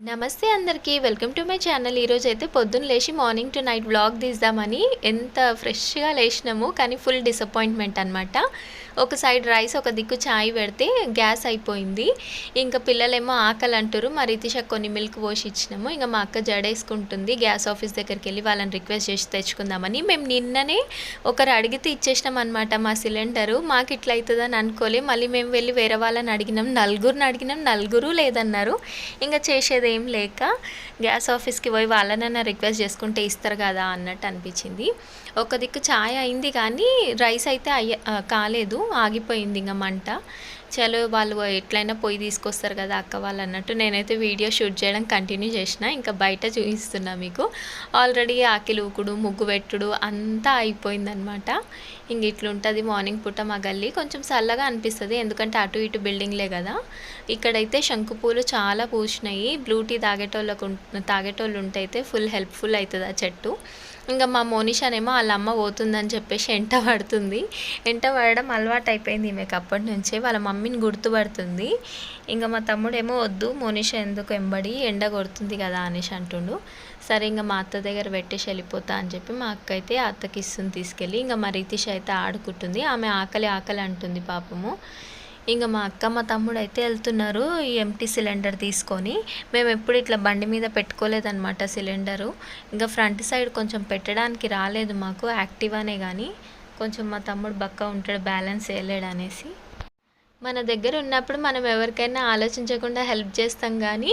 నమస్తే అందరికీ welcome to my channel. ఈరోజు అయితే పొద్దున్న లేచి మార్నింగ్ టు నైట్ వ్లాగ్ తీద్దామని ఎంత ఫ్రెష్గా లేచినాము కానీ ఫుల్ డిసప్పాయింట్మెంట్ అనమాట ఒక సైడ్ రైస్ ఒక దిక్కు చాయ్ పెడితే గ్యాస్ అయిపోయింది. ఇంకా పిల్లలేమో ఆకలి అంటారు. మా రితిష కొన్ని మిల్క్ పోసి ఇచ్చినాము. ఇంకా మా అక్క జడేసుకుంటుంది. గ్యాస్ ఆఫీస్ దగ్గరికి వెళ్ళి వాళ్ళని రిక్వెస్ట్ చేసి తెచ్చుకుందామని మేము నిన్ననే ఒకరు అడిగితే ఇచ్చేసినాం అనమాట మా సిలిండరు. మాకు ఇట్లా అవుతుందని అనుకోలే. మళ్ళీ మేము వెళ్ళి వేరే వాళ్ళని అడిగినాం. నలుగురిని అడిగినాం. నలుగురు లేదన్నారు. ఇంకా చేసేది ఏం లేక గ్యాస్ ఆఫీస్కి పోయి వాళ్ళనైనా రిక్వెస్ట్ చేసుకుంటే ఇస్తారు కదా అన్నట్టు అనిపించింది. ఒక దిక్కు ఛాయ్ అయింది కానీ రైస్ అయితే అయ్య కాలేదు ఆగిపోయింది ఇంకా మంట. చలో వాళ్ళు ఎట్లయినా పొయ్యి తీసుకొస్తారు కదా అక్క వాళ్ళు అన్నట్టు నేనైతే వీడియో షూట్ చేయడం కంటిన్యూ చేసిన ఇంకా బయట చూపిస్తున్నా మీకు. ఆల్రెడీ ఆకిలి ఊకుడు ముగ్గు పెట్టుడు అంతా అయిపోయిందనమాట ఇంక ఇట్లుంటుంది మార్నింగ్ పూట మా గల్లీ. కొంచెం చల్లగా అనిపిస్తుంది ఎందుకంటే అటు ఇటు బిల్డింగ్లే కదా. ఇక్కడైతే శంకుపూలు చాలా పూసినాయి. బ్లూ టీ తాగేటోళ్ళకు తాగేటోళ్ళు ఉంటే అయితే ఫుల్ హెల్ప్ఫుల్ అవుతుంది ఆ చెట్టు. ఇంకా మా మోనిషానేమో వాళ్ళ అమ్మ పోతుందని చెప్పేసి ఎంట పడుతుంది. ఎంట పడడం అలవాటు అయిపోయింది ఈమెకు అప్పటి నుంచే వాళ్ళ మమ్మీని గుర్తుపడుతుంది. ఇంకా మా తమ్ముడేమో వద్దు మోనిష ఎందుకు ఎంబడి ఎండ కొడుతుంది కదా అనేసి అంటుండు. సరే ఇంకా మా అత్త దగ్గర పెట్టేసి వెళ్ళిపోతా అని చెప్పి మా అక్క అయితే అత్తకి ఇస్తుంది తీసుకెళ్ళి. ఇంకా మా రితిష్ అయితే ఆడుకుంటుంది. ఆమె ఆకలి ఆకలి అంటుంది పాపము. ఇంకా మా అక్క మా తమ్ముడు అయితే వెళ్తున్నారు ఈ ఎంటీ సిలిండర్ తీసుకొని. మేము ఎప్పుడు ఇట్లా బండి మీద పెట్టుకోలేదన్నమాట సిలిండరు ఇంకా ఫ్రంట్ సైడ్ కొంచెం పెట్టడానికి రాలేదు మాకు యాక్టివానే కానీ కొంచెం మా తమ్ముడు బక్క ఉంటాడు బ్యాలెన్స్ వేయలేడు అనేసి. మన దగ్గర ఉన్నప్పుడు మనం ఎవరికైనా ఆలోచించకుండా హెల్ప్ చేస్తాం కానీ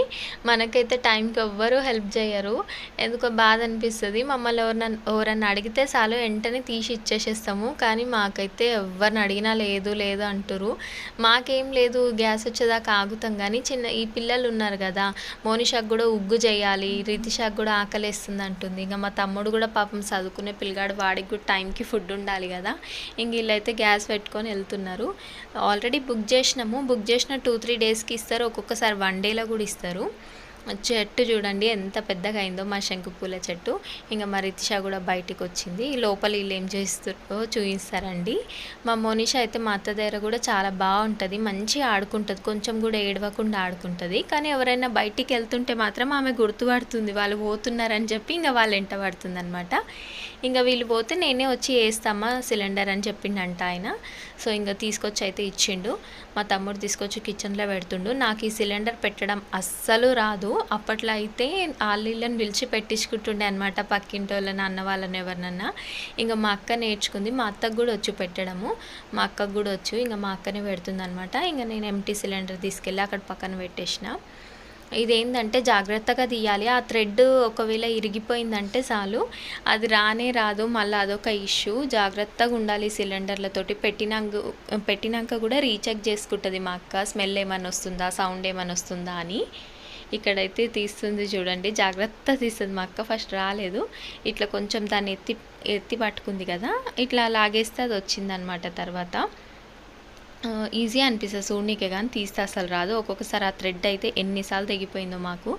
మనకైతే టైంకి ఎవ్వరూ హెల్ప్ చేయరు. ఎందుకో బాధ అనిపిస్తుంది. మమ్మల్ని ఎవరన్నా ఎవరన్నా అడిగితే చాలు వెంటనే తీసి ఇచ్చేసేస్తాము. కానీ మాకైతే ఎవరిని అడిగినా లేదు లేదు అంటారు మాకేం లేదు గ్యాస్ వచ్చేదాకా ఆగుతాం. కానీ చిన్న ఈ పిల్లలు ఉన్నారు కదా మోనిషాకు కూడా ఉగ్గు చేయాలి రితిషాకు కూడా ఆకలేస్తుంది అంటుంది. ఇంకా మా తమ్ముడు కూడా పాపం చదువుకునే పిల్లగాడు వాడికి కూడా టైంకి ఫుడ్ ఉండాలి కదా. ఇంక వీళ్ళైతే గ్యాస్ పెట్టుకొని వెళ్తున్నారు. ఆల్రెడీ బుక్ చేసినాము. బుక్ చేసిన టూ త్రీ డేస్కి ఇస్తారు. ఒక్కొక్కసారి వన్ డేలో కూడా ఇస్తారు. చెట్టు చూడండి ఎంత పెద్దగా అయిందో మా శంకు పూల చెట్టు. ఇంకా మా రితిషా కూడా బయటికి వచ్చింది. లోపల వీళ్ళు ఏం చేస్తారో చూపిస్తారండి మా మోనిషా అయితే మా అత్త దగ్గర కూడా చాలా బాగుంటుంది. మంచిగా ఆడుకుంటుంది. కొంచెం కూడా ఏడవకుండా ఆడుకుంటుంది. కానీ ఎవరైనా బయటికి వెళ్తుంటే మాత్రం ఆమె గుర్తుపడుతుంది వాళ్ళు పోతున్నారని చెప్పి ఇంకా వాళ్ళు ఎంట పడుతుంది అనమాట ఇంకా వీళ్ళు పోతే నేనే వచ్చి వేస్తామా సిలిండర్ అని చెప్పిండంట ఆయన. సో ఇంకా తీసుకొచ్చి అయితే ఇచ్చిండు. మా తమ్ముడు తీసుకొచ్చి కిచెన్లో పెడుతుండు. నాకు ఈ సిలిండర్ పెట్టడం అస్సలు రాదు. అప్పట్లో అయితే వాళ్ళని పిలిచి పెట్టించుకుంటుండే అనమాట పక్కింటి వాళ్ళని అన్న వాళ్ళని ఎవరినన్నా. ఇంకా మా అక్క నేర్చుకుంది. మా అత్తకు కూడా వచ్చి పెట్టడము. మా అక్కకు కూడా వచ్చు. ఇంకా మా అక్కనే పెడుతుంది అనమాట ఇంకా నేను ఎంటీ సిలిండర్ తీసుకెళ్ళి అక్కడ పక్కన పెట్టేసిన. ఇదేంటంటే జాగ్రత్తగా తీయాలి. ఆ థ్రెడ్ ఒకవేళ ఇరిగిపోయిందంటే చాలు. అది రానే రాదు. మళ్ళీ అదొక ఇష్యూ. జాగ్రత్తగా ఉండాలి సిలిండర్లతోటి. పెట్టినాక పెట్టినాక కూడా రీచెక్ చేసుకుంటుంది మా అక్క. స్మెల్ ఏమైనా వస్తుందా? సౌండ్ ఏమైనా వస్తుందా అని. ఇక్కడైతే తీస్తుంది చూడండి. జాగ్రత్త తీస్తుంది మా అక్క. ఫస్ట్ రాలేదు. ఇట్లా కొంచెం దాన్ని ఎత్తి ఎత్తి పట్టుకుంది కదా. ఇట్లా లాగేస్తే అది వచ్చిందనమాట తర్వాత. ఈజీ అనిపిస్తుంది. చూడనీకే కానీ తీస్తే అసలు రాదు. ఒక్కొక్కసారి ఆ థ్రెడ్ అయితే ఎన్నిసార్లు తెగిపోయిందో మాకు.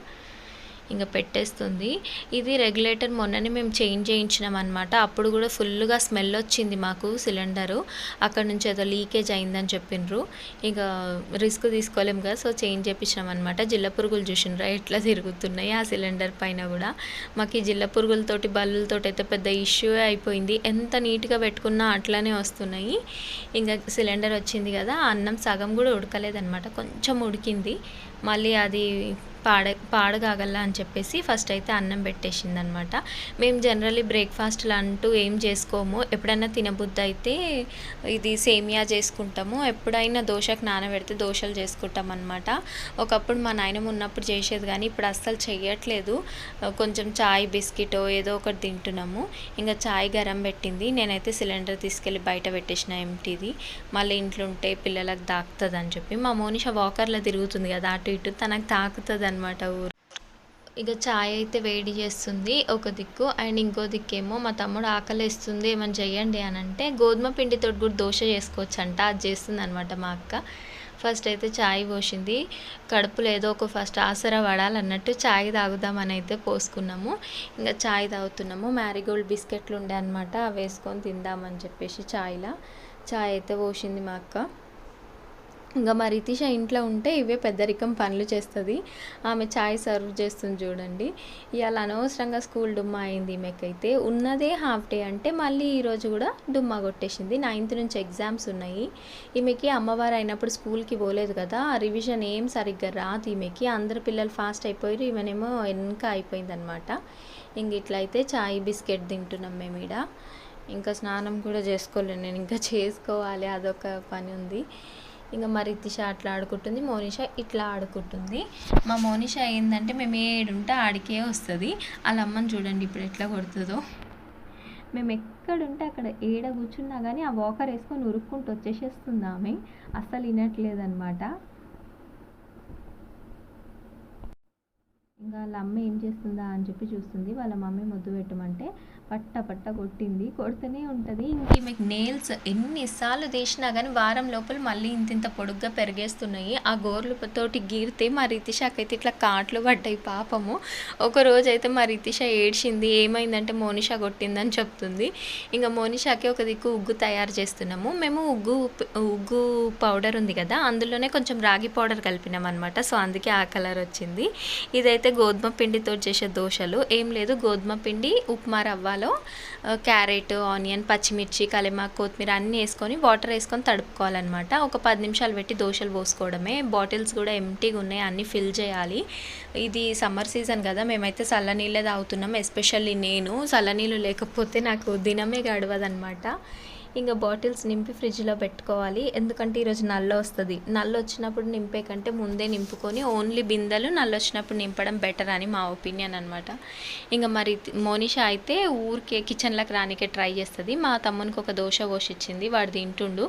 ఇంకా పెట్టేస్తుంది. ఇది రెగ్యులేటర్ మొన్ననే మేము చేంజ్ చేయించినాం అనమాట అప్పుడు కూడా ఫుల్గా స్మెల్ వచ్చింది మాకు సిలిండరు. అక్కడ నుంచి ఏదో లీకేజ్ అయిందని చెప్పిండ్రు ఇక రిస్క్ తీసుకోలేము కదా సో చేంజ్ చేయించినాం అనమాట జిల్ల పురుగులు చూసినరా ఎట్లా తిరుగుతున్నాయి ఆ సిలిండర్ పైన కూడా. మాకు ఈ జిల్ల పురుగులతోటి బల్లులతోటి అయితే పెద్ద ఇష్యూ అయిపోయింది. ఎంత నీట్గా పెట్టుకున్నా అట్లానే వస్తున్నాయి. ఇంకా సిలిండర్ వచ్చింది కదా అన్నం సగం కూడా ఉడకలేదనమాట కొంచెం ఉడికింది. మళ్ళీ అది పాడ పాడగాగల అని చెప్పేసి ఫస్ట్ అయితే అన్నం పెట్టేసింది అనమాట మేము జనరల్లీ బ్రేక్ఫాస్ట్లు అంటూ ఏం చేసుకోము. ఎప్పుడైనా తినబుద్ధి అయితే ఇది సేమియా చేసుకుంటాము. ఎప్పుడైనా దోశకు నానబెడితే దోశలు చేసుకుంటాం అనమాట ఒకప్పుడు మా నాయనమ్మ ఉన్నప్పుడు చేసేది కానీ ఇప్పుడు అస్సలు చేయట్లేదు కొంచెం చాయ్ బిస్కెట్ ఏదో ఒకటి తింటున్నాము. ఇంకా చాయ్ గరం పెట్టింది. నేనైతే సిలిండర్ తీసుకెళ్ళి బయట పెట్టేసిన ఎంటీది. మళ్ళీ ఇంట్లో ఉంటే పిల్లలకు తాకుతుంది అని చెప్పి. మా మోనిష వాకర్లో తిరుగుతుంది కదా అటు ఇటు తనకు తాకుతుంది అనమాట ఊరు. ఇక చాయ్ అయితే వేడి చేస్తుంది ఒక దిక్కు. అండ్ ఇంకో దిక్కేమో మా తమ్ముడు ఆకలిస్తుంది ఏమైనా చెయ్యండి అని అంటే గోధుమ పిండితో కూడా దోశ చేసుకోవచ్చు అంట అది చేస్తుంది అనమాట మా అక్క. ఫస్ట్ అయితే చాయ్ పోసింది. కడుపులో ఏదో ఒక ఫస్ట్ ఆసరా పడాలన్నట్టు చాయ్ తాగుదామని అయితే పోసుకున్నాము. ఇంకా చాయ్ తాగుతున్నాము. మ్యారీగోల్డ్ బిస్కెట్లు ఉండే అనమాట అవి వేసుకొని తిందామని చెప్పేసి ఛాయ్లా చాయ్ అయితే పోసింది మా అక్క. ఇంకా మా రితిష ఇంట్లో ఉంటే ఇవే పెద్దరికం పనులు చేస్తుంది. ఆమె చాయ్ సర్వ్ చేస్తుంది చూడండి. ఇవాళ అనవసరంగా స్కూల్ డుమ్మా అయింది ఈమెకైతే. ఉన్నదే హాఫ్ డే అంటే మళ్ళీ ఈరోజు కూడా డుమ్మా కొట్టేసింది. నైన్త్ నుంచి ఎగ్జామ్స్ ఉన్నాయి. ఈమెకి అమ్మవారు అయినప్పుడు స్కూల్కి పోలేదు కదా. ఆ రివిజన్ ఏం సరిగ్గా రాదు ఈమెకి. అందరు పిల్లలు ఫాస్ట్ అయిపోయారు ఈమెనేమో వెనక అయిపోయిందనమాట ఇంక ఇట్లా అయితే చాయ్ బిస్కెట్ తింటున్నాం మేము ఇక్కడ ఇంకా స్నానం కూడా చేసుకోలేను నేను ఇంకా చేసుకోవాలి. అదొక పని ఉంది. ఇంకా మా రితిష అట్లా ఆడుకుంటుంది మోనిష ఇట్లా ఆడుకుంటుంది. మా మోనిష ఏంటంటే మేము ఏడుంటే ఆడికే వస్తుంది. వాళ్ళ అమ్మని చూడండి ఇప్పుడు ఎట్లా కొడుతుందో. మేము ఎక్కడుంటే అక్కడ ఏడ కూర్చున్నా కానీ ఆ వాకర్ వేసుకొని ఉరుక్కుంటూ వచ్చేసేస్తుంది ఆమె. అస్సలు వినట్లేదన్నమాట. ఇంకా వాళ్ళ అమ్మ ఏం చేస్తుందా అని చెప్పి చూస్తుంది. వాళ్ళ మమ్మీ ముద్దు పెట్టమంటే పట్ట పట్ట కొట్టింది. కొడుతూనే ఉంటుంది. ఇంక మీకు నేల్స్ ఎన్నిసార్లు తీసినా కానీ వారం లోపల మళ్ళీ ఇంత ఇంత పొడుగ్గా పెరిగేస్తున్నాయి. ఆ గోర్లతోటి గీరితే మా రితిషాకి అయితే ఇట్లా కాట్లు పడ్డాయి పాపము. ఒక రోజు అయితే మా రితిష ఏడ్చింది ఏమైందంటే మోనిషా కొట్టిందని చెప్తుంది. ఇంకా మోనిషాకి ఒక దిక్కు ఉగ్గు తయారు చేస్తున్నాము. మేము ఉగ్గు ఉగ్గు పౌడర్ ఉంది కదా అందులోనే కొంచెం రాగి పౌడర్ కలిపినాం అనమాట సో అందుకే ఆ కలర్ వచ్చింది. ఇదైతే గోధుమ పిండితో చేసే దోశలు. ఏం లేదు గోధుమ పిండి ఉప్మా రవ్వ ఆ, క్యారెట్ ఆనియన్ పచ్చిమిర్చి కలిమాకు కొత్తిమీర అన్నీ వేసుకొని వాటర్ వేసుకొని తడుపుకోవాలన్నమాట. ఒక పది నిమిషాలు పెట్టి దోశలు పోసుకోవడమే. బాటిల్స్ కూడా ఎంటీగా ఉన్నాయి అన్నీ ఫిల్ చేయాలి. ఇది సమ్మర్ సీజన్ కదా మేమైతే చల్లనీళ్ళే తాగుతున్నాం ఎస్పెషల్లీ నేను. చల్లనీళ్ళు లేకపోతే నాకు దినమే గడవదనమాట ఇంకా బాటిల్స్ నింపి ఫ్రిడ్జ్లో పెట్టుకోవాలి. ఎందుకంటే ఈరోజు నల్ల వస్తుంది నల్ల వచ్చినప్పుడు నింపే కంటే ముందే నింపుకొని ఓన్లీ బిందెలు నల్ల వచ్చినప్పుడు నింపడం బెటర్ అని మా ఒపీనియన్ అనమాట ఇంకా మరి మోనిషా అయితే ఊరికే కిచెన్లోకి రానికే ట్రై చేస్తుంది. మా తమ్మునికి ఒక దోశ పోసిచ్చింది వాడు తింటుండు.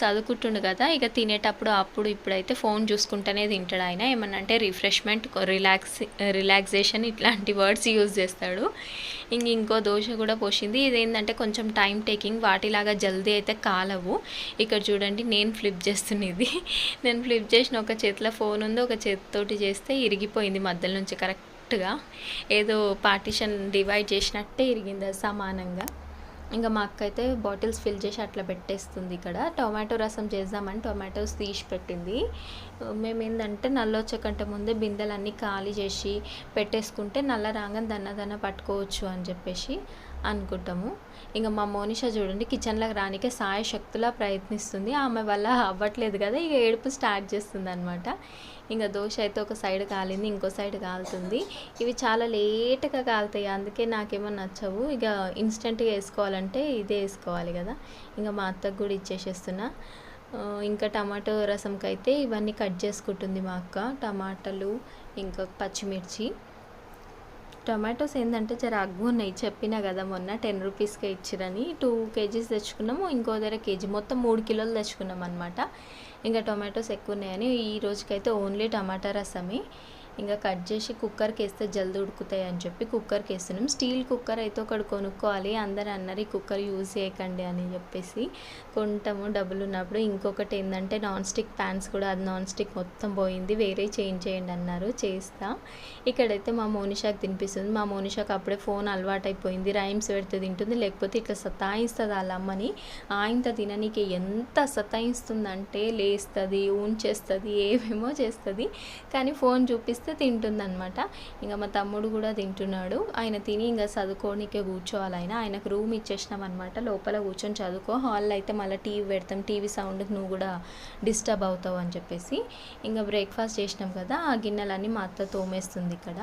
చదువుకుంటుండు కదా. ఇక తినేటప్పుడు అప్పుడు ఇప్పుడైతే ఫోన్ చూసుకుంటూనే తింటాడు ఆయన. ఏమన్నా అంటే రిఫ్రెష్మెంట్ రిలాక్స్ రిలాక్సేషన్ ఇట్లాంటి వర్డ్స్ యూజ్ చేస్తాడు. ఇంక ఇంకో దోశ కూడా పోసింది ఇదేంటంటే కొంచెం టైం టేకింగ్ వాటిలాగా జల్దీ అయితే కాలవు. ఇక్కడ చూడండి నేను ఫ్లిప్ చేస్తున్నది. నేను ఫ్లిప్ చేసిన ఒక చేతిలో ఫోన్ ఉంది ఒక చేతితోటి చేస్తే ఇరిగిపోయింది మధ్యలో నుంచి కరెక్ట్గా ఏదో పార్టిషన్ డివైడ్ చేసినట్టే ఇరిగింది సమానంగా. ఇంకా మా అక్క అయితే బాటిల్స్ ఫిల్ చేసి అట్లా పెట్టేస్తుంది ఇక్కడ. టొమాటో రసం చేద్దామని టొమాటోస్ తీసి పెట్టింది. మేము ఏంటంటే నల్ల కంటే ముందే బిందెలన్నీ ఖాళీ చేసి పెట్టేసుకుంటే నల్ల రాగానే దన్న దన్న పట్టుకోవచ్చు అని చెప్పేసి అనుకుంటాము. ఇంకా మా మోనిష చూడండి కిచెన్లోకి రానికే సాయ శక్తులా ప్రయత్నిస్తుంది. ఆమె వల్ల అవ్వట్లేదు కదా ఇక ఏడుపు స్టార్ట్ చేస్తుంది అనమాట ఇంకా దోశ అయితే ఒక సైడ్ కాలింది ఇంకో సైడ్ కాలుతుంది. ఇవి చాలా లేట్గా కాలుతాయి అందుకే నాకేమో నచ్చవు. ఇక ఇన్స్టెంట్గా వేసుకోవాలంటే ఇదే వేసుకోవాలి కదా. ఇంకా మా అత్తకు కూడా ఇచ్చేసేస్తున్నా. ఇంకా టమాటో రసంకి అయితే ఇవన్నీ కట్ చేసుకుంటుంది మా అక్క. టమాటాలు ఇంకా పచ్చిమిర్చి. టమాటోస్ ఏంటంటే జర అగ్గు ఉన్నాయి చెప్పినా కదా మొన్న టెన్ రూపీస్కే ఇచ్చిరని. టూ కేజీస్ తెచ్చుకున్నాము ఇంకో దగ్గర కేజీ. మొత్తం మూడు కిలోలు తెచ్చుకున్నాం అనమాట ఇంకా టొమాటోస్ ఎక్కువ ఉన్నాయని ఈ రోజుకైతే ఓన్లీ టమాటా రసమే. ఇంకా కట్ చేసి కుక్కర్కి వేస్తే జల్దీ ఉడుకుతాయి అని చెప్పి కుక్కర్కి వేస్తున్నాం స్టీల్ కుక్కర్ అయితే ఒకటి కొనుక్కోవాలి. అందరు అన్నారు ఈ కుక్కర్ యూజ్ చేయకండి అని చెప్పేసి కొంటాము డబ్బులు ఉన్నప్పుడు. ఇంకొకటి ఏంటంటే నాన్ స్టిక్ ప్యాన్స్ కూడా అది నాన్ స్టిక్ మొత్తం పోయింది. వేరే చేంజ్ చేయండి అన్నారు. చేస్తా. ఇక్కడైతే మా మోనిషాకి తినిపిస్తుంది. మా మోనిషాకి అప్పుడే ఫోన్ అలవాటైపోయింది. రైమ్స్ పెడితే తింటుంది. లేకపోతే ఇట్లా సతాయిస్తుంది వాళ్ళ అమ్మని. ఆయంత తిననీకి ఎంత సతాయిస్తుందంటే లేస్తుంది ఉంచేస్తుంది ఏమేమో చేస్తుంది. కానీ ఫోన్ చూపిస్తే అయితే అనమాట ఇంకా మా తమ్ముడు కూడా తింటున్నాడు. ఆయన తిని ఇంకా చదువుకోనికే కూర్చోవాలి ఆయన. ఆయనకు రూమ్ ఇచ్చేసినాం అనమాట లోపల కూర్చొని చదువుకో. హాల్లో అయితే మళ్ళీ టీవీ పెడతాం. టీవీ సౌండ్కి నువ్వు కూడా డిస్టర్బ్ అవుతావు అని చెప్పేసి. ఇంకా బ్రేక్ఫాస్ట్ చేసినాం కదా. ఆ గిన్నెలన్నీ మా అత్త తోమేస్తుంది ఇక్కడ.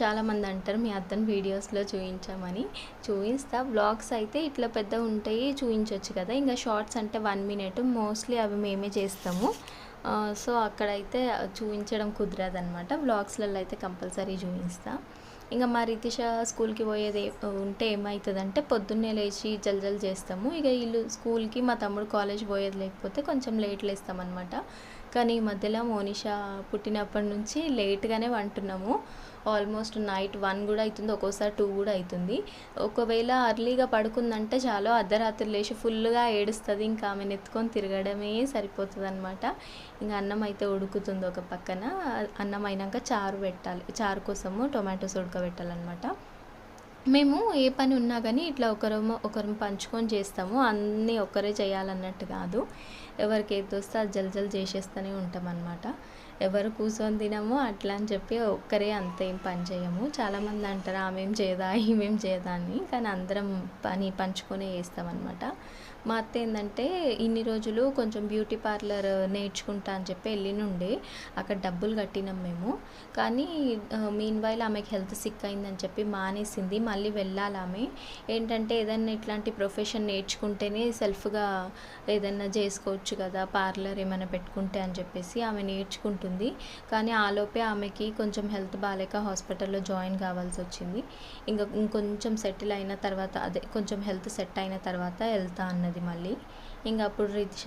చాలామంది అంటారు మీ అత్తని వీడియోస్లో చూపించామని చూపిస్తా బ్లాగ్స్ అయితే ఇట్లా పెద్ద ఉంటాయి చూపించవచ్చు కదా. ఇంకా షార్ట్స్ అంటే వన్ మినిట్. మోస్ట్లీ అవి మేమే చేస్తాము. సో అక్కడైతే చూపించడం కుదరదు అనమాట బ్లాగ్స్లలో అయితే కంపల్సరీ చూపిస్తా ఇంకా మా రితిష స్కూల్కి పోయేది ఉంటే ఏమవుతుందంటే పొద్దున్నే లేచి జల్జల్ చేస్తాము. ఇక వీళ్ళు స్కూల్కి మా తమ్ముడు కాలేజ్ పోయేది లేకపోతే కొంచెం లేట్ లేస్తామన్నమాట. కానీ ఈ మధ్యలో మోనిషా పుట్టినప్పటి నుంచి లేట్గానే వంటున్నాము. ఆల్మోస్ట్ నైట్ వన్ కూడా అవుతుంది ఒక్కోసారి టూ కూడా అవుతుంది. ఒకవేళ అర్లీగా పడుకుందంటే చాలు అర్ధరాత్రి లేచి ఫుల్గా ఏడుస్తుంది ఇంకా ఆమెను ఎత్తుకొని తిరగడమే సరిపోతుంది అనమాట ఇంకా అన్నం అయితే ఉడుకుతుంది ఒక పక్కన. అన్నం అయినాక చారు పెట్టాలి చారు కోసము టొమాటోస్ ఉడకబెట్టాలన్నమాట. మేము ఏ పని ఉన్నా కానీ ఇట్లా ఒకరు ఒకరం పంచుకొని చేస్తాము. అన్నీ ఒక్కరే చేయాలన్నట్టు కాదు. ఎవరికి ఏది వస్తే అది జల్ జల్ చేసేస్తూనే ఉంటాం అనమాట ఎవరు కూర్చొని తినము అట్లా అని చెప్పి ఒక్కరే అంత ఏం పని చేయము. చాలామంది అంటారు ఆమెం చేయదా ఈమెం చేయదా అని. కానీ అందరం పని పంచుకొని చేస్తామన్నమాట. మా అత్త ఏంటంటే ఇన్ని రోజులు కొంచెం బ్యూటీ పార్లర్ నేర్చుకుంటా అని చెప్పి వెళ్ళినుండే. అక్కడ డబ్బులు కట్టినాం మేము. కానీ మీన్ వైల్ ఆమెకి హెల్త్ సిక్ అయిందని చెప్పి మానేసింది. మళ్ళీ వెళ్ళాలి ఆమె ఏంటంటే ఏదైనా ఇట్లాంటి ప్రొఫెషన్ నేర్చుకుంటేనే సెల్ఫ్గా ఏదైనా చేసుకోవచ్చు కదా పార్లర్ ఏమైనా పెట్టుకుంటే అని చెప్పేసి ఆమె నేర్చుకుంటుంది. కానీ ఆలోపే ఆమెకి కొంచెం హెల్త్ బాగాలేక హాస్పిటల్లో జాయిన్ కావాల్సి వచ్చింది. ఇంకా ఇంకొంచెం సెటిల్ అయిన తర్వాత అదే కొంచెం హెల్త్ సెట్ అయిన తర్వాత వెళ్తా అన్నది. ఉన్నది మళ్ళీ. ఇంకా అప్పుడు రితిష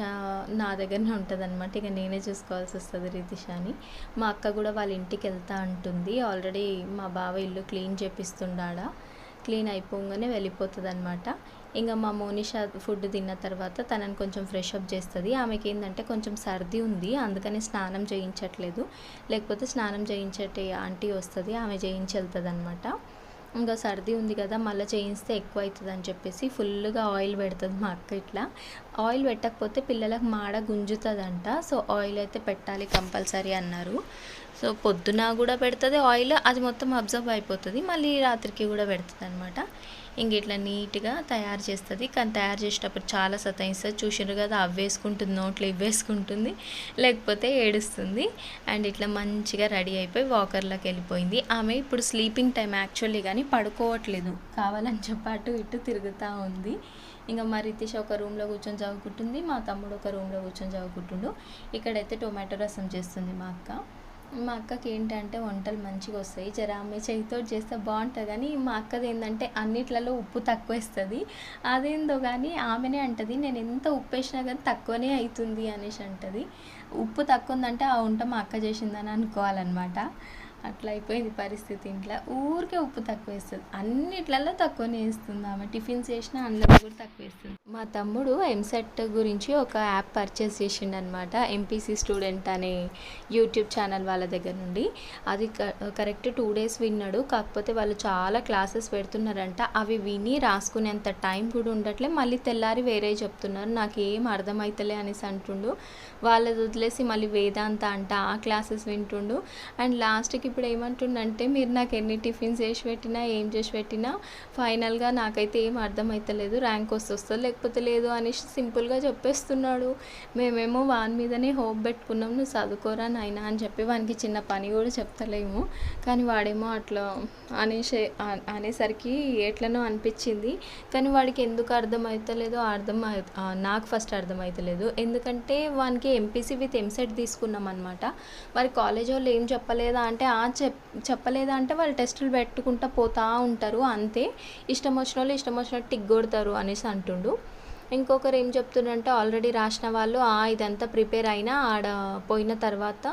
నా దగ్గరనే ఉంటుంది అనమాట ఇక నేనే చూసుకోవాల్సి వస్తుంది రితిషాని మా అక్క కూడా వాళ్ళ ఇంటికి వెళ్తా అంటుంది. ఆల్రెడీ మా బావ ఇల్లు క్లీన్ చేపిస్తుండాడ. క్లీన్ అయిపోగానే వెళ్ళిపోతుంది అనమాట ఇంకా మా మోనిషా ఫుడ్ తిన్న తర్వాత తనని కొంచెం ఫ్రెష్ అప్ చేస్తుంది. ఆమెకి ఏంటంటే కొంచెం సర్ది ఉంది. అందుకని స్నానం చేయించట్లేదు. లేకపోతే స్నానం చేయించటే ఆంటీ వస్తుంది. ఆమె చేయించి వెళ్తుంది అనమాట ఇంకా సర్ది ఉంది కదా మళ్ళీ చేయిస్తే ఎక్కువ అవుతుంది అని చెప్పేసి ఫుల్గా ఆయిల్ పెడుతుంది మా అక్క ఇట్లా. ఆయిల్ పెట్టకపోతే పిల్లలకు మాడ గుంజుతుందంట సో ఆయిల్ అయితే పెట్టాలి కంపల్సరీ అన్నారు. సో పొద్దున కూడా పెడుతుంది ఆయిల్ అది మొత్తం అబ్జర్వ్ అయిపోతుంది మళ్ళీ రాత్రికి కూడా పెడుతుంది అనమాట ఇంక ఇట్లా నీట్గా తయారు చేస్తుంది. కానీ తయారు చేసేటప్పుడు చాలా సతాయిస్తుంది చూసినారు కదా అవి వేసుకుంటుంది నోట్లో ఇవి వేసుకుంటుంది లేకపోతే ఏడుస్తుంది. అండ్ ఇట్లా మంచిగా రెడీ అయిపోయి వాకర్లోకి వెళ్ళిపోయింది. ఆమె ఇప్పుడు స్లీపింగ్ టైం యాక్చువల్లీ కానీ పడుకోవట్లేదు. కావాలని చెప్పి అటు ఇటు తిరుగుతూ ఉంది. ఇంకా మా రితీష్ ఒక రూమ్లో కూర్చొని చదువుకుంటుంది. మా తమ్ముడు ఒక రూమ్లో కూర్చొని చదువుకుంటుండు. ఇక్కడైతే టొమాటో రసం చేస్తుంది మా అక్క. మా అక్కకి ఏంటంటే వంటలు మంచిగా వస్తాయి. జర ఆమె చేతితో చేస్తే బాగుంటుంది. కానీ మా అక్కది ఏంటంటే అన్నిట్లలో ఉప్పు తక్కువ ఇస్తుంది అదేందో కానీ ఆమెనే అంటది నేను ఎంత ఉప్పు వేసినా కానీ తక్కువనే అవుతుంది అనేసి అంటది. ఉప్పు తక్కువ ఉందంటే ఆ వంట మా అక్క చేసిందని అనుకోవాలన్నమాట. అట్లా అయిపోయింది పరిస్థితి ఇంట్లో. ఊరికే ఉప్పు తక్కువ వేస్తుంది. అన్నిట్లలో తక్కువనే వేస్తుంది ఆమె. టిఫిన్స్ చేసినా అందులో కూడా తక్కువ వేస్తుంది. మా తమ్ముడు ఎంసెట్ గురించి ఒక యాప్ పర్చేస్ చేసిండు అనమాట ఎంపీసీ స్టూడెంట్ అనే యూట్యూబ్ ఛానల్ వాళ్ళ దగ్గర నుండి. అది కరెక్ట్ టూ డేస్ విన్నాడు. కాకపోతే వాళ్ళు చాలా క్లాసెస్ పెడుతున్నారంట. అవి విని రాసుకునేంత టైం కూడా ఉండట్లే. మళ్ళీ తెల్లారి వేరే చెప్తున్నారు. నాకు ఏం అర్థమవుతలే అనేసి అంటుండు. వాళ్ళది వదిలేసి మళ్ళీ వేదాంత అంట. ఆ క్లాసెస్ వింటుండు. అండ్ లాస్ట్కి ఇప్పుడు ఏమంటుండంటే మీరు నాకు ఎన్ని టిఫిన్స్ చేసి పెట్టినా ఏం చేసి పెట్టినా ఫైనల్గా నాకైతే ఏం అర్థమవుతలేదు ర్యాంక్ వస్తుందో లేకపోతే లేదు అనేసి సింపుల్గా చెప్పేస్తున్నాడు. మేమేమో వాని మీదనే హోప్ పెట్టుకున్నాం నువ్వు చదువుకోరా నాయన అని చెప్పి వానికి చిన్న పని కూడా చెప్తలేము. కానీ వాడేమో అట్లా అనేసే అనేసరికి ఎట్లనో అనిపించింది. కానీ వాడికి ఎందుకు అర్థమవుతలేదో అర్థం నాకు ఫస్ట్ అర్థమవుతలేదు ఎందుకంటే వానికి ఎంపీసీ విత్ ఎంసెట్ తీసుకున్నాం అనమాట మరి కాలేజ్ వాళ్ళు ఏం చెప్పలేదా అంటే ఆ చెప్ చెప్పలేదా అంటే వాళ్ళు టెస్టులు పెట్టుకుంటా పోతూ ఉంటారు అంతే. ఇష్టం వచ్చిన వాళ్ళు ఇష్టం వచ్చినట్టు టిక్ కొడతారు అనేసి అంటుండు. ఇంకొకరు ఏం చెప్తున్నారంటే ఆల్రెడీ రాసిన వాళ్ళు ఇదంతా ప్రిపేర్ అయినా ఆడ పోయిన తర్వాత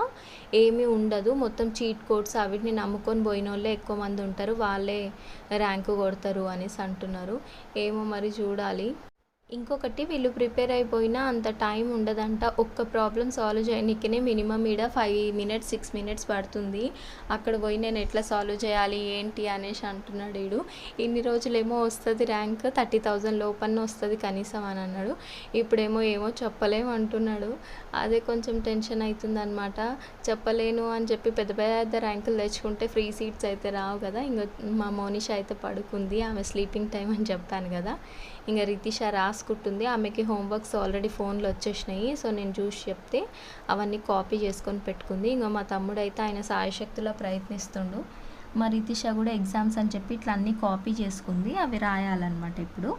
ఏమీ ఉండదు. మొత్తం చీట్ కోడ్స్ అవిటిని నమ్ముకొని పోయిన వాళ్ళే ఎక్కువ మంది ఉంటారు. వాళ్ళే ర్యాంకు కొడతారు అనేసి అంటున్నారు. ఏమో మరి చూడాలి. ఇంకొకటి వీళ్ళు ప్రిపేర్ అయిపోయినా అంత టైం ఉండదంట. ఒక్క ప్రాబ్లం సాల్వ్ చేయడానికినే మినిమం ఈడ ఫైవ్ మినిట్స్ సిక్స్ మినిట్స్ పడుతుంది. అక్కడ పోయి నేను ఎట్లా సాల్వ్ చేయాలి ఏంటి అనేసి అంటున్నాడు వీడు. ఇన్ని రోజులేమో వస్తుంది ర్యాంక్ థర్టీ థౌజండ్ లోపల వస్తుంది కనీసం అని అన్నాడు. ఇప్పుడేమో ఏమో చెప్పలేము అంటున్నాడు. అదే కొంచెం టెన్షన్ అవుతుంది అనమాట చెప్పలేను అని చెప్పి పెద్ద పెద్ద ర్యాంకులు తెచ్చుకుంటే ఫ్రీ సీట్స్ అయితే రావు కదా. ఇంకా మా మోనిష అయితే పడుకుంది. ఆమె స్లీపింగ్ టైం అని చెప్పాను కదా. ఇంకా రితిష రాసుకుంటుంది ఆమెకి హోంవర్క్స్ ఆల్రెడీ ఫోన్లో వచ్చేసినాయి. సో నేను చూసి చెప్తే అవన్నీ కాపీ చేసుకొని పెట్టుకుంది. ఇంకా మా తమ్ముడు అయితే ఆయన సాయశక్తిలో ప్రయత్నిస్తుండు. మా రితిష కూడా ఎగ్జామ్స్ అని చెప్పి ఇట్లా అన్నీ కాపీ చేసుకుంది. అవి రాయాలన్నమాట ఇప్పుడు.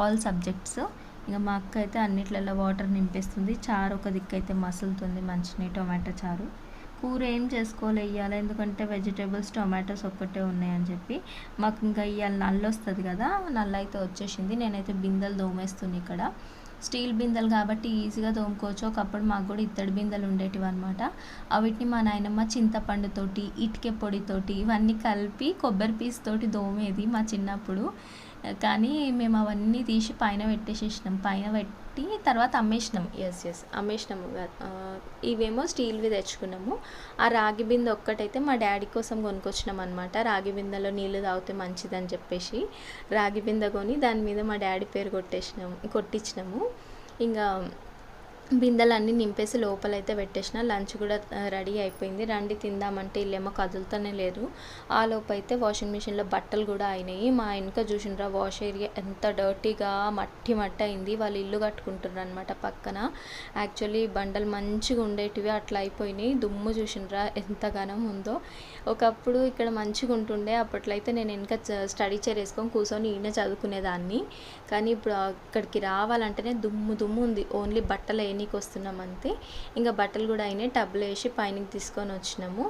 All subjects. ఇంకా మా అక్క అయితే అన్నిట్లలో వాటర్ నింపేస్తుంది. చారు ఒక దిక్కు అయితే మసులుతుంది. మంచినీ టొమాటో చారు. కూర ఏం చేసుకోలే ఇవ్వాలి ఎందుకంటే వెజిటేబుల్స్ టొమాటోస్ ఒక్కటే ఉన్నాయని చెప్పి. మాకు ఇంకా ఇవాళ నల్ల వస్తుంది కదా నల్ల అయితే వచ్చేసింది. నేనైతే బిందెలు దోమేస్తుంది ఇక్కడ. స్టీల్ బిందెలు కాబట్టి ఈజీగా తోముకోవచ్చు ఒకప్పుడు మాకు కూడా ఇత్తడి బిందెలు ఉండేటివి అనమాట అవిటిని మా నాయనమ్మ చింతపండుతోటి ఇటుక పొడితోటి ఇవన్నీ కలిపి కొబ్బరి పీస్ తోటి దోమేది మా చిన్నప్పుడు. కానీ మేము అవన్నీ తీసి పైన పెట్టేసేసినాం. పైన పెట్టి తర్వాత అమ్మేసినాం. Yes yes అమ్మేసినాము. ఇవేమో స్టీల్వి తెచ్చుకున్నాము. ఆ రాగి బిందె ఒక్కటైతే మా డాడీ కోసం కొనుక్కొచ్చినాం అనమాట రాగి బిందెలో నీళ్ళు తాగితే మంచిదని చెప్పేసి రాగి బిందె కొని దాని మీద మా డాడీ పేరు కొట్టేసినాము కొట్టించినాము ఇంకా బిందెలన్నీ నింపేసి లోపలైతే పెట్టేసిన. లంచ్ కూడా రెడీ అయిపోయింది. రండి తిందామంటే ఇల్లేమో కదులుతూనే లేదు. ఆ లోపైతే వాషింగ్ మిషన్లో బట్టలు కూడా అయినాయి. మా వెనుక చూసినరా వాష్ ఏరియా ఎంత డర్టీగా మట్టి మట్టి అయింది. వాళ్ళు ఇల్లు కట్టుకుంటున్నారు అనమాట పక్కన. యాక్చువల్లీ బండలు మంచిగా ఉండేటివి అట్లా అయిపోయినాయి. దుమ్ము చూసినరా ఎంత ఘనం ఉందో. ఒకప్పుడు ఇక్కడ మంచిగా ఉంటుండే అప్పట్లో అయితే నేను వెనక స్టడీ చైర్ వేసుకొని కూర్చొని ఈయన చదువుకునేదాన్ని. కానీ ఇప్పుడు అక్కడికి రావాలంటేనే దుమ్ము దుమ్ము ఉంది. ఓన్లీ బట్టలు వేయనీకి వస్తున్నాం అంతే. ఇంకా బట్టలు కూడా అయినాయి. టబ్లో వేసి పైనకి తీసుకొని వచ్చినాము.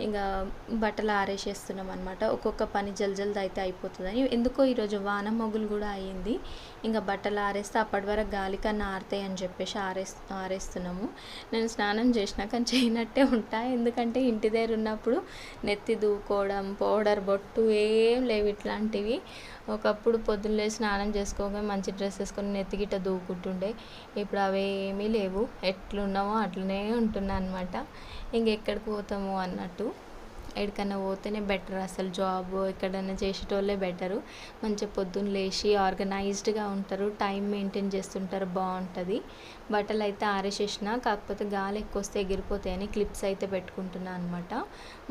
ఇంకా బట్టలు ఆరేసేస్తున్నాం అనమాట ఒక్కొక్క పని జల్ జల్ది అయితే అయిపోతుందని. ఎందుకో ఈరోజు వాన మొగులు కూడా అయ్యింది. ఇంకా బట్టలు ఆరేస్తే అప్పటి వరకు గాలి కన్నా ఆరుతాయి అని చెప్పేసి ఆరేస్ ఆరేస్తున్నాము. నేను స్నానం చేసినాక చేయనట్టే ఉంటా. ఎందుకంటే ఇంటి దగ్గర ఉన్నప్పుడు నెత్తి దూకోవడం పౌడర్ బొట్టు ఏం లేవు ఇట్లాంటివి. ఒకప్పుడు పొద్దున్నే స్నానం చేసుకోగా మంచి డ్రెస్ వేసుకొని నెత్తి గిట్ట దూకుంటుండే. ఇప్పుడు అవేమీ లేవు. ఎట్లున్నామో అట్లనే ఉంటున్నా అనమాట ఇంకెక్కడికి పోతాము అన్నట్టు ఎక్కడికైనా పోతేనే బెటర్ అసలు జాబ్ ఎక్కడైనా చేసేటోళ్ళే బెటరు. మంచిగా పొద్దున్న లేచి ఆర్గనైజ్డ్గా ఉంటారు టైం మెయింటైన్ చేస్తుంటారు బాగుంటుంది. బట్టలు అయితే ఆరేసేసిన కాకపోతే గాలి ఎక్కువ వస్తే ఎగిరిపోతాయని క్లిప్స్ అయితే పెట్టుకుంటున్నాను అనమాట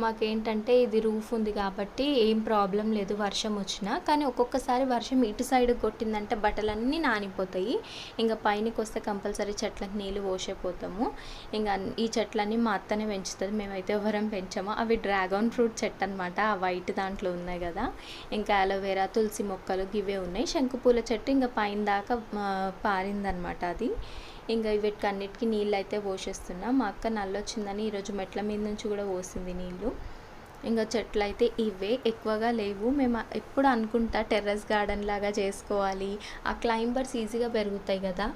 మాకేంటంటే ఇది రూఫ్ ఉంది కాబట్టి ఏం ప్రాబ్లం లేదు వర్షం వచ్చినా కానీ ఒక్కొక్కసారి వర్షం ఇటు సైడ్ కొట్టిందంటే బట్టలన్నీ నానిపోతాయి. ఇంకా పైనకి వస్తే కంపల్సరీ చెట్లకు నీళ్ళు పోసేపోతాము ఇంకా ఈ చెట్లన్నీ మా అత్తనే పెంచుతుంది మేమైతే ఎవరం పెంచాము. అవి డ్రాగన్ ఫ్రూట్ చెట్టు అనమాట ఆ వైట్ దాంట్లో ఉన్నాయి కదా. ఇంకా అలోవెరా తులసి మొక్కలు ఇవే ఉన్నాయి. శంకుపూల చెట్టు ఇంకా పైన దాకా పారిందనమాట అది. ఇంకా వీటికి అన్నిటికీ నీళ్ళు అయితే పోసేస్తున్నా మా అక్క నల్లొచ్చిందని ఈరోజు మెట్ల మీద నుంచి కూడా పోసింది నీళ్ళు. ఇంకా చెట్లు అయితే ఇవే ఎక్కువగా లేవు. మేము ఎప్పుడు అనుకుంటా టెర్రస్ గార్డెన్ లాగా చేసుకోవాలి. ఆ క్లైంబర్స్ ఈజీగా పెరుగుతాయి కదా.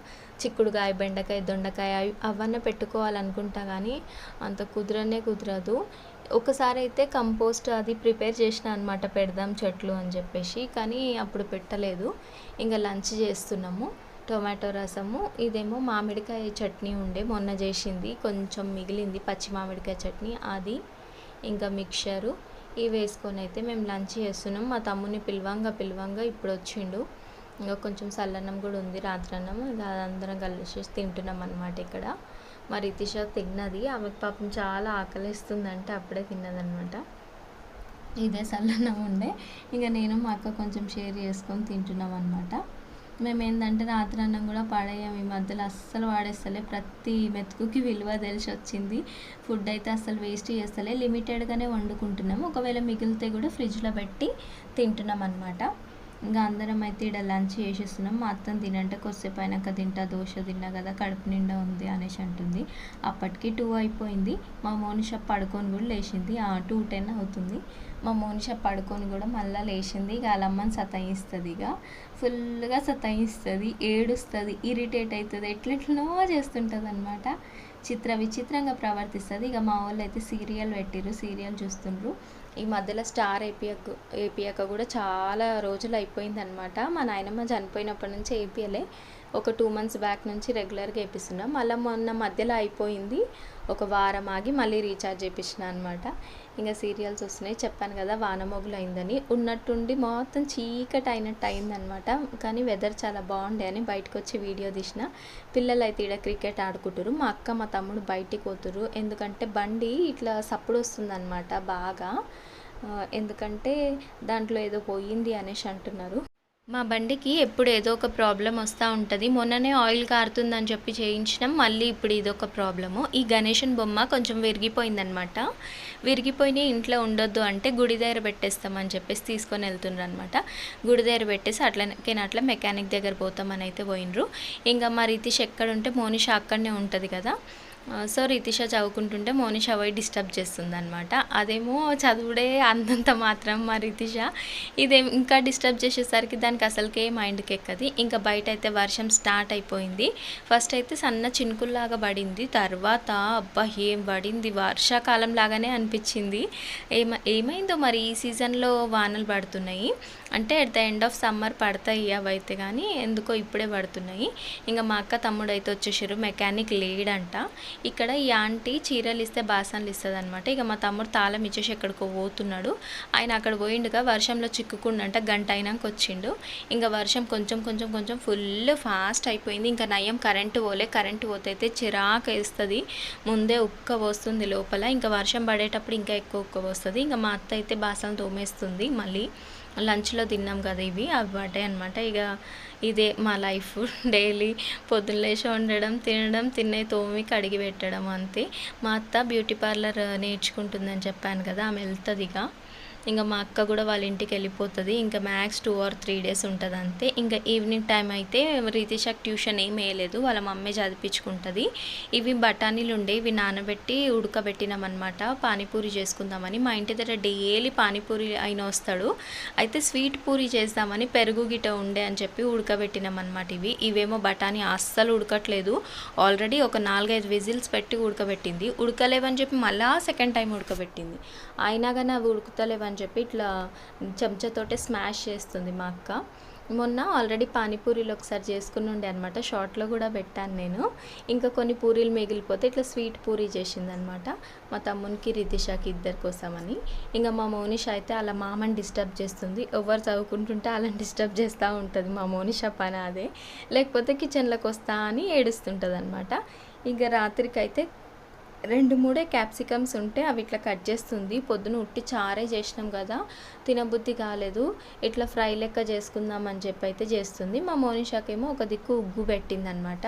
చిక్కుడుకాయ బెండకాయ దొండకాయ అవి అవన్నీ పెట్టుకోవాలనుకుంటా కానీ అంత కుదరనే కుదరదు. ఒకసారి అయితే కంపోస్ట్ అది ప్రిపేర్ చేసిన అనమాట పెడదాం చెట్లు అని చెప్పేసి కానీ అప్పుడు పెట్టలేదు. ఇంకా లంచ్ చేస్తున్నాము టొమాటో రసము ఇదేమో మామిడికాయ చట్నీ ఉండే మొన్న చేసింది కొంచెం మిగిలింది పచ్చి మామిడికాయ చట్నీ అది ఇంకా మిక్చరు ఇవి వేసుకొని అయితే మేము లంచ్ చేస్తున్నాం. మా తమ్ముని పిలవంగా పిలవంగా ఇప్పుడు వచ్చిండు. ఇంకా కొంచెం చల్లన్నం కూడా ఉంది రాత్రి అన్నం అందరం కలిసి తింటున్నాం అనమాట ఇక్కడ. మరి రితిష తిన్నది. ఆమెకు పాపం చాలా ఆకలిస్తుందంటే అప్పుడే తిన్నదనమాట. ఇదే చల్లన్నం ఉండే. ఇంకా నేను మా అక్క కొంచెం షేర్ చేసుకొని తింటున్నాం అనమాట మేము ఏంటంటే రాత్రి అన్నం కూడా పడేయం. ఈ మధ్యలో అస్సలు వాడేస్తలే. ప్రతి మెతుకుకి విలువ తెలిసి వచ్చింది. ఫుడ్ అయితే అస్సలు వేస్ట్ చేస్తలే. లిమిటెడ్గానే వండుకుంటున్నాము. ఒకవేళ మిగిలితే కూడా ఫ్రిడ్జ్లో పెట్టి తింటున్నాం అనమాట ఇంకా అందరం అయితే ఇక్కడ లంచ్ చేసేస్తున్నాం. మా అత్తని తినంటే కొద్దిసేపు అయినాక తింటా దోశ తిన్నా కదా కడుపు నిండా ఉంది అనేసి అంటుంది. అప్పటికి టూ అయిపోయింది. మా మోనిష పడుకొని కూడా లేచింది. ఆ టూ టెన్ అవుతుంది. మా మోనిష పడుకొని కూడా మళ్ళీ లేచింది. ఇక అలమ్మని సతాయిస్తుంది ఇక. ఫుల్గా సతాయిస్తుంది ఏడుస్తుంది ఇరిటేట్ అవుతుంది. ఎట్లెట్లనో చేస్తుంటుంది అనమాట చిత్ర విచిత్రంగా ప్రవర్తిస్తుంది. ఇక మా వాళ్ళు అయితే సీరియల్ పెట్టిర్రు సీరియల్ చూస్తుండ్రు. ఈ మధ్యలో స్టార్ ఏపీఎక్ ఏపీఎక కూడా చాలా రోజులు అయిపోయింది అనమాట మా నాయనమ్మ చనిపోయినప్పటి నుంచి ఏపీఎలే ఒక టూ మంత్స్ బ్యాక్ నుంచి రెగ్యులర్గా వేపిస్తున్నాం మళ్ళీ మొన్న మధ్యలో అయిపోయింది. ఒక వారం ఆగి మళ్ళీ రీఛార్జ్ చేయించిన అనమాట ఇంకా సీరియల్స్ వస్తున్నాయి. చెప్పాను కదా వానమొగులు అయిందని ఉన్నట్టుండి మొత్తం చీకటి అయినట్టు అయిందనమాట కానీ వెదర్ చాలా బాగుండే అని బయటకు వచ్చి వీడియో తీసిన. పిల్లలు అయితే ఇక్కడ క్రికెట్ ఆడుకుంటారు మా అక్క మా తమ్ముడు బయటికి పోతురు ఎందుకంటే బండి ఇట్లా సప్పుడు వస్తుందన్నమాట బాగా. ఎందుకంటే దాంట్లో ఏదో పోయింది అనేసి అంటున్నారు. మా బండికి ఎప్పుడు ఏదో ఒక ప్రాబ్లం వస్తూ ఉంటుంది. మొన్ననే ఆయిల్ కారుతుందని చెప్పి చేయించినాం. మళ్ళీ ఇప్పుడు ఇదొక ప్రాబ్లము. ఈ గణేషన్ బొమ్మ కొంచెం విరిగిపోయిందనమాట. విరిగిపోయిన ఇంట్లో ఉండొద్దు అంటే గుడి దగ్గర పెట్టేస్తామని చెప్పేసి తీసుకొని వెళ్తున్నారు అనమాట గుడి దగ్గర పెట్టేసి అట్లకే అట్లా మెకానిక్ దగ్గర పోతామని అయితే పోయినరు ఇంకా మా రీతిష్ ఎక్కడ ఉంటే మోనిషా అక్కడనే ఉంటుంది కదా. సో రితిష చదువుకుంటుంటే మోనిష పోయి డిస్టర్బ్ చేస్తుంది అనమాట అదేమో చదువుడే అంతంత మాత్రం మా రితిష. ఇదే ఇంకా డిస్టర్బ్ చేసేసరికి దానికి అసలుకే మైండ్కి ఎక్కది. ఇంకా బయట అయితే వర్షం స్టార్ట్ అయిపోయింది. ఫస్ట్ అయితే సన్న చినుకుల్లాగా పడింది. తర్వాత అబ్బా ఏం పడింది? వర్షాకాలం లాగానే అనిపించింది. ఏమ ఏమైందో మరి ఈ సీజన్లో వానలు పడుతున్నాయి. అంటే at the end of summer పడతాయి అవైతే కానీ ఎందుకో ఇప్పుడే పడుతున్నాయి. ఇంకా మా అక్క తమ్ముడు అయితే వచ్చేసారు మెకానిక్ లేడంట. ఇక్కడ ఈ ఆంటీ చీరలు ఇస్తే బాసనలు ఇస్తుంది అనమాట ఇక మా తమ్ముడు తాళం ఇచ్చేసి ఎక్కడికో పోతున్నాడు. ఆయన అక్కడ పోయిండుగా వర్షంలో చిక్కుకుండంట గంట అయినాక వచ్చిండు. ఇంకా వర్షం కొంచెం కొంచెం కొంచెం ఫుల్ ఫాస్ట్ అయిపోయింది. ఇంకా నయం కరెంటు పోలే కరెంటు పోతే అయితే చిరాకు వేస్తుంది. ముందే ఉక్క పోస్తుంది లోపల. ఇంకా వర్షం పడేటప్పుడు ఇంకా ఎక్కువ ఉక్క పోస్తుంది. ఇంకా మా అత్త అయితే బాసనలు తోమేస్తుంది మళ్ళీ. లంచ్లో తిన్నాం కదా ఇవి అవి పడ్డాయి అనమాట ఇక ఇదే మా లైఫ్. డైలీ పొద్దున్న లేచి వండడం తినడం తినే తోమి కడిగి పెట్టడం అంతే. మా అత్త బ్యూటీ పార్లర్ నేర్చుకుంటుందని చెప్పాను కదా ఆమె వెళ్తుంది ఇక ఇంకా మా అక్క కూడా వాళ్ళ ఇంటికి వెళ్ళిపోతుంది. ఇంకా max two or three days ఉంటుంది అంతే. ఇంకా ఈవినింగ్ టైం అయితే రితిషాకి ట్యూషన్ ఏం వేయలేదు. వాళ్ళ మమ్మీ చదివించుకుంటుంది. ఇవి బఠానీలు ఉండే ఇవి నానబెట్టి ఉడకబెట్టినామన్నమాట. పానీపూరి చేసుకుందామని. మా ఇంటి దగ్గర డైలీ పానీపూరి అయిన వస్తాడు. అయితే స్వీట్ పూరి చేద్దామని పెరుగు గిట ఉండే అని చెప్పి ఉడకబెట్టినామన్నమాట ఇవి. ఇవేమో బఠానీ అస్సలు ఉడకట్లేదు. ఆల్రెడీ ఒక నాలుగైదు విజిల్స్ పెట్టి ఉడకబెట్టింది. ఉడకలేవని చెప్పి మళ్ళా సెకండ్ టైం ఉడకబెట్టింది. అయినా కానీ అవి అని చెప్పి ఇట్లా చెంచాతోటే స్మాష్ చేస్తుంది మా అక్క. మొన్న ఆల్రెడీ పానీపూరీలు ఒకసారి చేసుకుని ఉండే అనమాట షార్ట్లో కూడా పెట్టాను నేను. ఇంకా కొన్ని పూరీలు మిగిలిపోతే ఇట్లా స్వీట్ పూరీ చేసింది అనమాట మా తమ్మునికి రితిషాకి ఇద్దరి కోసమని. ఇంకా మా మోనిష అయితే అలా మామని డిస్టర్బ్ చేస్తుంది. ఎవరు చదువుకుంటుంటే అలా డిస్టర్బ్ చేస్తూ ఉంటుంది. మా మోనిష పని అదే. లేకపోతే కిచెన్లోకి వస్తా అని ఏడుస్తుంటుంది అనమాట ఇంకా రాత్రికి అయితే రెండు మూడే క్యాప్సికమ్స్ ఉంటే అవి ఇట్లా కట్ చేస్తుంది. పొద్దున ఉట్టి చారే చేసినాం కదా తినబుద్ధి కాలేదు. ఇట్లా ఫ్రై లెక్క చేసుకుందాం అని చెప్పి అయితే చేస్తుంది. మా మోనిషాకేమో ఒక దిక్కు ఉగ్గు పెట్టింది అనమాట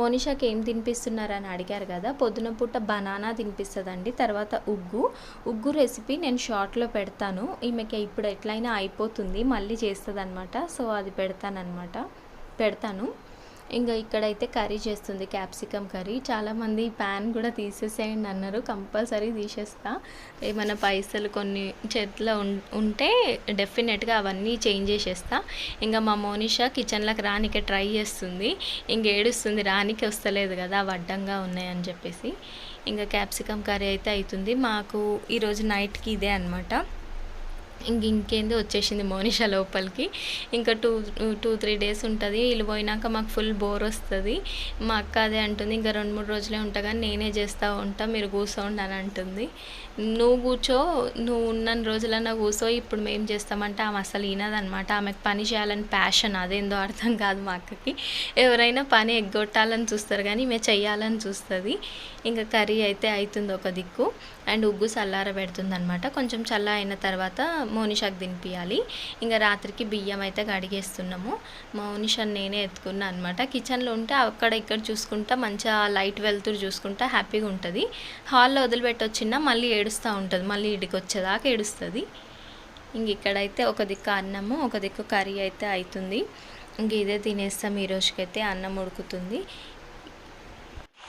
మోనిషాకి ఏం తినిపిస్తున్నారని అడిగారు కదా పొద్దున పూట బనానా తినిపిస్తుందండి తర్వాత ఉగ్గు. ఉగ్గు రెసిపీ నేను షార్ట్లో పెడతాను. ఈమెకి ఇప్పుడు ఎట్లయినా అయిపోతుంది మళ్ళీ చేస్తుంది అనమాట సో అది పెడతానమాట పెడతాను. ఇంకా ఇక్కడైతే కర్రీ చేస్తుంది క్యాప్సికమ్ కర్రీ. చాలామంది ప్యాన్ కూడా తీసేసేయండి అన్నారు. కంపల్సరీ తీసేస్తా. ఏమైనా పైసలు కొన్ని చేతిలో ఉం- ఉంటే డెఫినెట్గా అవన్నీ చేంజ్ చేసేస్తా. ఇంకా మా మోనిషా కిచెన్లోకి రానికే ట్రై చేస్తుంది. ఇంకేడుస్తుంది రానికి వస్తలేదు కదా అవి అడ్డంగా ఉన్నాయని చెప్పేసి. ఇంకా క్యాప్సికమ్ కర్రీ అయితే అవుతుంది మాకు ఈరోజు నైట్కి ఇదే అనమాట ఇంక ఇంకేంది వచ్చేసింది మోనిషా లోపలికి. ఇంకా టూ టూ త్రీ డేస్ ఉంటుంది. వీళ్ళు పోయినాక మాకు ఫుల్ బోర్ వస్తుంది. మా అక్క అదే అంటుంది ఇంకా రెండు మూడు రోజులే ఉంటా కానీ నేనే చేస్తూ ఉంటా మీరు కూర్చోండి అని అంటుంది. నువ్వు కూర్చో నువ్వు ఉన్న రోజులన్నా కూర్చో ఇప్పుడు మేము చేస్తామంటే ఆమె అసలు ఈనదనమాట ఆమెకు పని చేయాలని ప్యాషన్ అదేందో అర్థం కాదు మా అక్కకి. ఎవరైనా పని ఎగ్గొట్టాలని చూస్తారు కానీ మేము చేయాలని చూస్తుంది. ఇంకా కర్రీ అయితే అవుతుంది ఒక దిక్కు. అండ్ ఉగ్గు చల్లార పెడుతుంది అనమాట కొంచెం చల్ల అయిన తర్వాత మోనిషాకి తినిపించాలి ఇంకా రాత్రికి బియ్యం అయితే కడిగేస్తున్నాము. మౌనిషాన్ని నేనే ఎత్తుకున్నా అనమాట కిచెన్లో ఉంటే అక్కడ ఇక్కడ చూసుకుంటా మంచిగా లైట్ వెళ్తురు చూసుకుంటా హ్యాపీగా ఉంటుంది. హాల్లో వదిలిపెట్టొచ్చినా మళ్ళీ ఏడుస్తూ ఉంటుంది. మళ్ళీ ఇడికి వచ్చేదాకా ఏడుస్తుంది. ఇంక ఇక్కడైతే ఒక దిక్కు అన్నము ఒక దిక్కు కర్రీ అయితే అవుతుంది ఇంక ఇదే తినేస్తాం ఈ రోజుకైతే అన్నం ఉడుకుతుంది.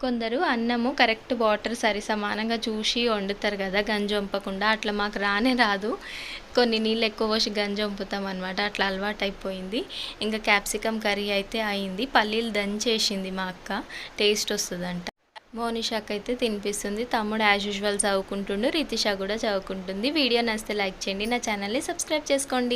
కొందరు అన్నము కరెక్ట్ వాటర్ సరి సమానంగా చూసి వండుతారు కదా గంజి వంపకుండా. అట్లా మాకు రానే రాదు. కొన్ని నీళ్ళు ఎక్కువ పోసి గంజి వంపుతాం అనమాట అట్లా అలవాటు అయిపోయింది. ఇంకా క్యాప్సికమ్ కర్రీ అయితే అయింది. పల్లీలు దంచేసింది మా అక్క. టేస్ట్ వస్తుందంట. మోనిషాక్ అయితే తినిపిస్తుంది. తమ్ముడు యాజ్ యూజువల్ చదువుకుంటుండు. రితిషా కూడా చదువుకుంటుంది. వీడియో నచ్చితే లైక్ చేయండి. నా ఛానల్ని సబ్స్క్రైబ్ చేసుకోండి.